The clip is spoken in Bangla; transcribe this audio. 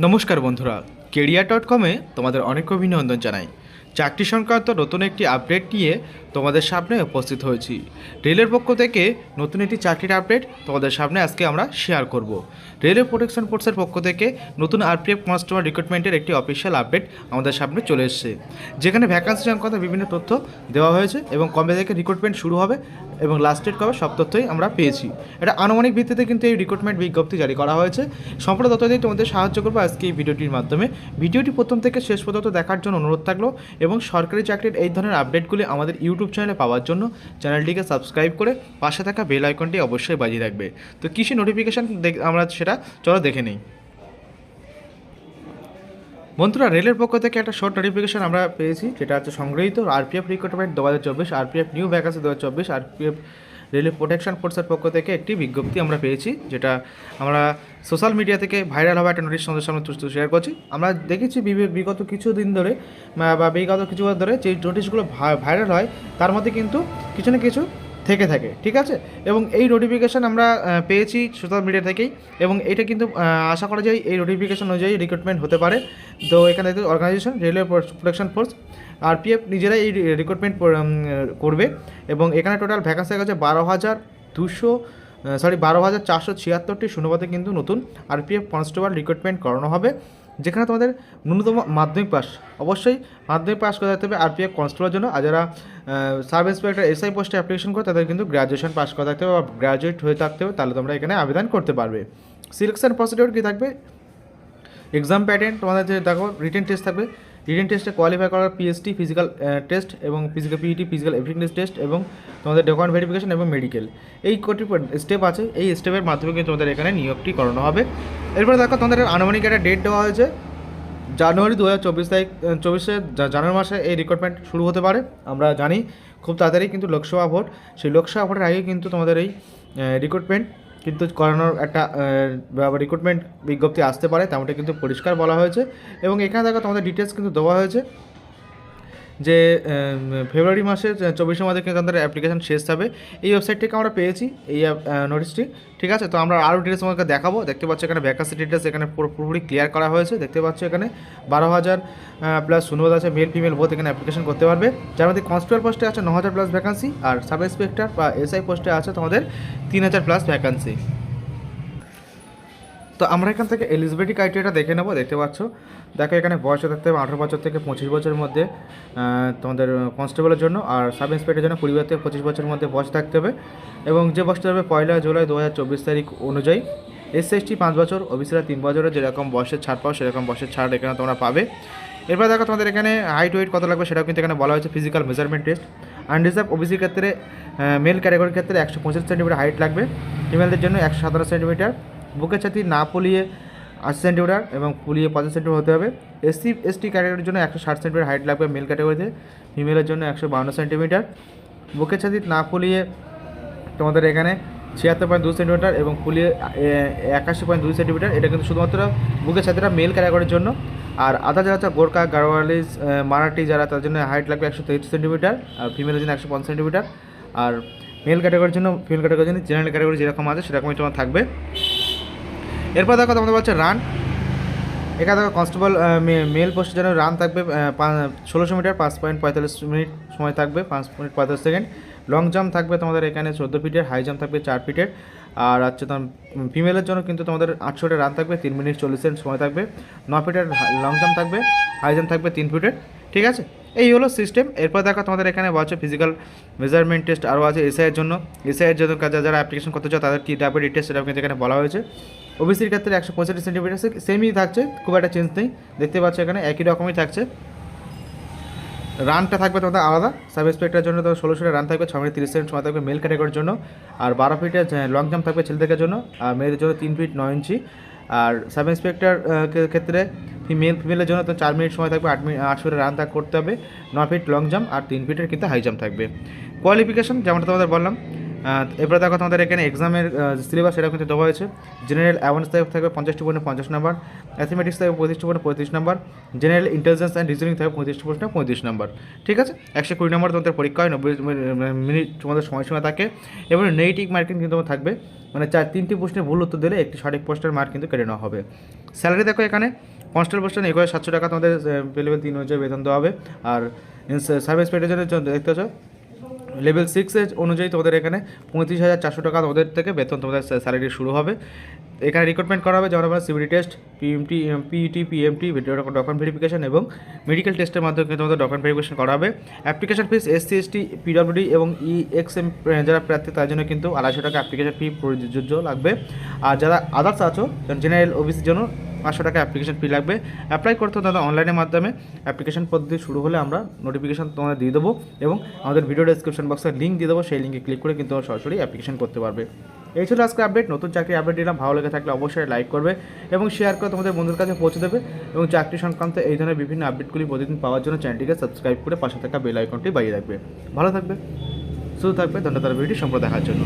নমস্কার বন্ধুরা। কেরিয়ার ডট কমে তোমাদের অনেক অভিনন্দন জানাই। চাকরি সংক্রান্ত নতুন একটি আপডেট নিয়ে তোমাদের সামনে উপস্থিত হয়েছি। রেলের পক্ষ থেকে নতুন একটি চাকরির আপডেট তোমাদের সামনে আজকে আমরা শেয়ার করব। রেলওয়ে প্রোটেকশন ফোর্সের পক্ষ থেকে নতুন আরপিএফ কনস্টেবল রিক্রুটমেন্টের একটি অফিসিয়াল আপডেট আমাদের সামনে চলে এসেছে। যেখানে ভ্যাকান্সি সংক্রান্ত বিভিন্ন তথ্য দেওয়া হয়েছে এবং কবে থেকে রিক্রুটমেন্ট শুরু হবে এবং লাস্ট ডেট কবে সব তথ্যই আমরা পেয়েছি। এটা আনুমানিক ভিত্তিতে কিন্তু এই রিক্রুটমেন্ট বিজ্ঞপ্তি জারি করা হয়েছে। সম্পূর্ণ তথ্য দিয়ে তোমাদের সাহায্য করব আজকে এই ভিডিওটির মাধ্যমে। ভিডিওটি প্রথম থেকে শেষ পর্যন্ত দেখার জন্য অনুরোধ থাকল এবং সরকারি চাকরির এই ধরনের আপডেটগুলি আমাদের ইউটিউব চ্যানেলে পাওয়ার জন্য চ্যানেলটিকে সাবস্ক্রাইব করে পাশে থাকা বেল আইকনটি অবশ্যই বাজিয়ে রাখবে। তো কৃষি নোটিফিকেশান আমরা সেটা চলো দেখে নিই। বন্ধুরা, রেলের পক্ষ থেকে একটা শর্ট নোটিফিকেশান আমরা পেয়েছি, যেটা হচ্ছে সংগৃহীত আরপিএফ রিক্রুটমেন্ট দু হাজার চব্বিশ আরপিএফ নিউ ভ্যাকান্সি দু হাজার চব্বিশ আরপিএফ রেলওয়ে প্রোটেকশন ফোর্সের পক্ষ থেকে একটি বিজ্ঞপ্তি আমরা পেয়েছি, যেটা আমরা সোশ্যাল মিডিয়া থেকে ভাইরাল হওয়া একটা নোটিশ আমাদের সামনে শেয়ার করছি। আমরা দেখেছি বিগত কিছু দিন ধরে, বা বিগত কিছু ধরে যে নোটিশগুলো ভাইরাল হয়, তার মধ্যে কিন্তু কিছু না কিছু থেকে থাকে, ঠিক আছে? এবং এই নোটিফিকেশান আমরা পেয়েছি সোশ্যাল মিডিয়া থেকেই এবং এটা কিন্তু আশা করা যায় এই নোটিফিকেশান অনুযায়ী রিক্রুটমেন্ট হতে পারে। তো এখানে organisation railway protection force R P F নিজেরাই এই রিক্রুটমেন্ট করবে। এবং এখানে টোটাল ভ্যাকান্সি আছে বারো হাজার দুশো সরি বারো হাজার চারশো ছিয়াত্তরটি শূন্যপদে কিন্তু নতুন আরপিএফ কনস্টেবল রিক্রুটমেন্ট করানো হবে, যেখানে তোমাদের ন্যূনতম মাধ্যমিক পাস অবশ্যই মাধ্যমিক পাস করা থাকতে হবে আরপিএফ কনস্টেবলের জন্য, আর যারা সাব ইন্সপেক্টর এসআই পোস্টে অ্যাপ্লিকেশন করে, তাদের কিন্তু গ্র্যাজুয়েশন পাস করা থাকতে হবে বা গ্র্যাজুয়েট হয়ে থাকতে হবে, তাহলে তোমরা এখানে আবেদন করতে পারবে। সিলেকশন প্রসিডিওর কী থাকবে? এক্সাম প্যাটার্ন তোমাদের যে দেখো রিটেন টেস্ট থাকবে রিটেন টেস্টে কোয়ালিফাই করার পিএসটি ফিজিক্যাল টেস্ট এবং physical PET physical efficiency test এবং তোমাদের ডকুমেন্ট ভেরিফিকেশন এবং মেডিকেল এই কটি স্টেপ আছে। এই স্টেপের মাধ্যমে কিন্তু তোমাদের এখানে নিয়োগটি করানো হবে। এরপরে দেখো, তোমাদের আনুমানিক একটা ডেট দেওয়া হয়েছে। জানুয়ারি দু হাজার চব্বিশ তারিখ চব্বিশে জানুয়ারি মাসে এই রিক্রুটমেন্ট শুরু হতে পারে। আমরা জানি, খুব তাড়াতাড়ি কিন্তু লোকসভা ভোট। সেই লোকসভা ভোটের আগে কিন্তু তোমাদের এই রিক্রুটমেন্ট কিন্তু করানোর একটা রিক্রুটমেন্ট বিজ্ঞপ্তি আসতে পারে, তেমনটা কিন্তু পরিষ্কার বলা হয়েছে। এবং এখানে দেখো তোমাদের ডিটেলস কিন্তু দেওয়া হয়েছে। যে ফেব্রুয়ারি মাসের চব্বিশের মধ্যে কিন্তু আমাদের অ্যাপ্লিকেশন শেষ হবে। এই ওয়েবসাইট থেকে আমরা পেয়েছি, এই নোটিশটি ঠিক আছে? তো আমরা আরও ডিটেলস আমাকে দেখাবো। দেখতে পাচ্ছ এখানে ভ্যাকান্সি ডিটেলস এখানে পুরো পুরোপুরি ক্লিয়ার করা হয়েছে। দেখতে পাচ্ছ এখানে বারো হাজার প্লাস শূন্যপদ আছে মেল ফিমেল বোধ এখানে অ্যাপ্লিকেশন করতে পারবে। যার মধ্যে কনস্টেবল পোস্টে আছে ন হাজার প্লাস ভ্যাকান্সি আর সাব ইন্সপেক্টর বা এসআই পোস্টে আছে তোমাদের তিন হাজার প্লাস ভ্যাকান্সি তো আমরা এখান থেকে এলিজিবিলিটি ক্রাইটেরিয়াটা দেখে নেব, দেখতে পাচ্ছ। দেখো এখানে বয়স থাকতে হবে আঠারো বছর থেকে পঁচিশ বছরের মধ্যে তোমাদের কনস্টেবলের জন্য আর সাব ইন্সপেক্টরের জন্য কুড়ি থেকে পঁচিশ বছরের মধ্যে বয়স থাকতে হবে। এবং যে বয়সটা হবে পয়লা জুলাই দু হাজার চব্বিশ তারিখ অনুযায়ী এস এসটি পাঁচ বছর, ওবিসিরা তিন বছরের, যেরকম বয়সের ছাড় পাও সেরকম বয়সের ছাড় এখানে তোমরা পাবে। এরপর দেখো তোমাদের এখানে হাইট ওয়েট কত লাগবে সেটাও কিন্তু এখানে বলা হয়েছে ফিজিক্যাল মেজারমেন্ট টেস্ট আনরিজার্ভ ওবিসির ক্ষেত্রে মেল ক্যাটাগরির ক্ষেত্রে একশো পঁচিশ সেন্টিমিটার হাইট লাগবে ফিমেলদের জন্য একশো সাতান্ন সেন্টিমিটার বুকের ছাতি না পুলিয়ে আশি সেন্টিমিটার এবং পুলিয়ে পঁচাশ সেন্টিমিটার হতে হবে। এসসি এসটি ক্যাটাগরির জন্য একশো ষাট সেন্টিমিটার হাইট লাগবে মেল ক্যাটাগরিতে ফিমেলের জন্য একশো বাউন্ন সেন্টিমিটার। বুকের ছাতি না ফুলিয়ে তোমাদের এখানে ছিয়াত্তর পয়েন্ট দুই সেন্টিমিটার এবং ফুলিয়ে একাশি পয়েন্ট দুই সেন্টিমিটার। এটা কিন্তু শুধুমাত্র বুকের ছাতিটা মেল ক্যাটাগরির জন্য। আর আধা যারা হচ্ছে গোর্খা, গাড়োয়ালিস মারাঠি যারা তার জন্য হাইট লাগবে একশো তেইশ সেন্টিমিটার। আর ফিমেলের জন্য একশো পঞ্চাশ সেন্টিমিটার। আর মেল ক্যাটাগরির জন্য ফিমেল ক্যাটাগরির জন্য জেনারেল ক্যাটাগরি যেরকম আছে, সেরকমই তোমার থাকবে। এরপর দেখো তোমাদের বলছে রান এখানে দেখো কনস্টেবল মেল পোস্টের জন্য রান থাকবে ষোলোশো মিটার, পাঁচ পয়েন্ট পঁয়তাল্লিশ মিনিট সময় থাকবে, পাঁচ মিনিট পঁয়তাল্লিশ সেকেন্ড। লং জাম্প থাকবে তোমাদের এখানে চোদ্দ ফিটের হাই জাম্প থাকবে চার ফিটের আর হচ্ছে তোমার ফিমেলের জন্য কিন্তু তোমাদের আটশোটা রান থাকবে, তিন মিনিট চল্লিশ সেকেন্ড সময় থাকবে। ন ফিটের লং জাম্প থাকবে হাই জাম্প থাকবে, তিন ফিটের ঠিক আছে? এই হলো সিস্টেম এরপর দেখো তোমাদের এখানে বলছে ফিজিক্যাল মেজারমেন্ট টেস্ট আরও আছে এসআইয়ের জন্য। এসআইয়ের জন্য যারা যারা অ্যাপ্লিকেশন করতে চাও তাদের কী ডায়াবেট টেস্ট সেটা কিন্তু এখানে বলা হয়েছে। ওবিসির ক্ষেত্রে একশো পঁয়ষট্টি সেন্টিমিটার সেমই থাকছে, খুব একটা চেঞ্জ নেই। দেখতে পাচ্ছ এখানে একই রকমই থাকছে। রানটা থাকবে তোমাদের আলাদা সাব ইন্সপেক্টরের জন্য তো ষোলোশো রান থাকবে ছ মিনিট তিরিশ সেকেন্ড সময় থাকবে মেল ক্যাটাগরির জন্য। আর বারো ফিটের লং জাম্প থাকবে ছেলেদের জন্য, আর মেয়েদের জন্য তিন ফিট নয় ইঞ্চি। আর সাব ইন্সপেক্টর ক্ষেত্রে ফিমেল ফিমেলের জন্য তো চার মিনিট সময় থাকবে, আট মিনিট আট ফিটের রান থাক করতে হবে। ন ফিট লং জাম্প আর তিন ফিটের কিন্তু হাই জাম্প থাকবে। কোয়ালিফিকেশন যেমনটা তোমাদের বললাম এরপরে দেখো তোমাদের এখানে এক্সামের সিলেবাস সেটা কিন্তু দেওয়া হয়েছে। জেনারেল অ্যাওয়ারনেস থাকবে থাকবে পঞ্চাশটি পয়েন্টে পঞ্চাশ নাম্বার। ম্যাথমেটিক্স থাকবে পঁয়ত্রিশটি পয়েন্টে পঁয়ত্রিশ number. General intelligence and reasoning থাকবে পঁয়ত্রিশটি পয়েন্টে পঁয়ত্রিশ নাম্বার। ঠিক আছে? একশো কুড়ি নম্বর তোমাদের পরীক্ষা হয়, নব্বই মিনিট তোমাদের সময়সীমা থাকে। এবং নেগেটিভ মার্কিং কিন্তু তোমার থাকবে। মানে চার, তিনটি প্রশ্নের ভুল উত্তর দিলে একটি সঠিক প্রশ্নের মার্ক কিন্তু কেটে নেওয়া হবে। স্যালারি দেখো এখানে। কনস্টেবল পোস্টে এক হাজার সাতশো টাকা তোমাদের পেলেবে তিন হাজার বেতন দেওয়া হবে। আর সার্ভিস পেটেজনের জন্য দেখতে পাচ্ছ? লেভেল সিক্সের অনুযায়ী তোমাদের এখানে পঁয়ত্রিশ হাজার চারশো টাকা তোমাদের থেকে বেতন তোমাদের স্যালারি শুরু হবে। এখানে রিক্রুটমেন্ট করা হবে যেমন আমরা CBT test PMT PET PMT document verification এবং মেডিকেল টেস্টের মাধ্যমে তোমাদের ডকুমেন্ট ভেরিফিকেশন করা হবে। Application fees SC ST PWD এবং ই এক্স এম যারা প্রার্থী তার জন্য কিন্তু আড়াইশো টাকা অ্যাপ্লিকেশন ফি প্রযোজ্য লাগবে। আর যারা আদার্স আছো জেনারেল ওবিসির জন্য পাঁচশো টাকা অ্যাপ্লিকেশন ফি লাগবে। অ্যাপ্লাই করতে তাদের অনলাইনের মাধ্যমে অ্যাপ্লিকেশন পদ্ধতি শুরু হলে আমরা নোটিফিকেশন তোমাদের দিয়ে দেবো এবং আমাদের ভিডিও ডেসক্রিপশন বক্সে লিঙ্ক দিয়ে দেবো, সেই লিঙ্কে ক্লিক করে কিন্তু সরাসরি অ্যাপ্লিকেশন করতে পারবে। এই ছিল আজকে আপডেট নতুন চাকরি আপডেট দিলাম ভালো লেগে থাকলে অবশ্যই লাইক করবে এবং শেয়ার করে তোমাদের বন্ধুর কাছে পৌঁছে দেবে এবং চাকরি সংক্রান্ত এই ধরনের বিভিন্ন আপডেটগুলি প্রতিদিন পাওয়ার জন্য চ্যানেলটিকে সাবস্ক্রাইব করে পাশে থাকা বেল আইকনটি বাজিয়ে রাখবে। ভালো থাকবে শুধু থাকবে, ধন্যবাদ ভিডিও সম্পর্ক দেখার জন্য।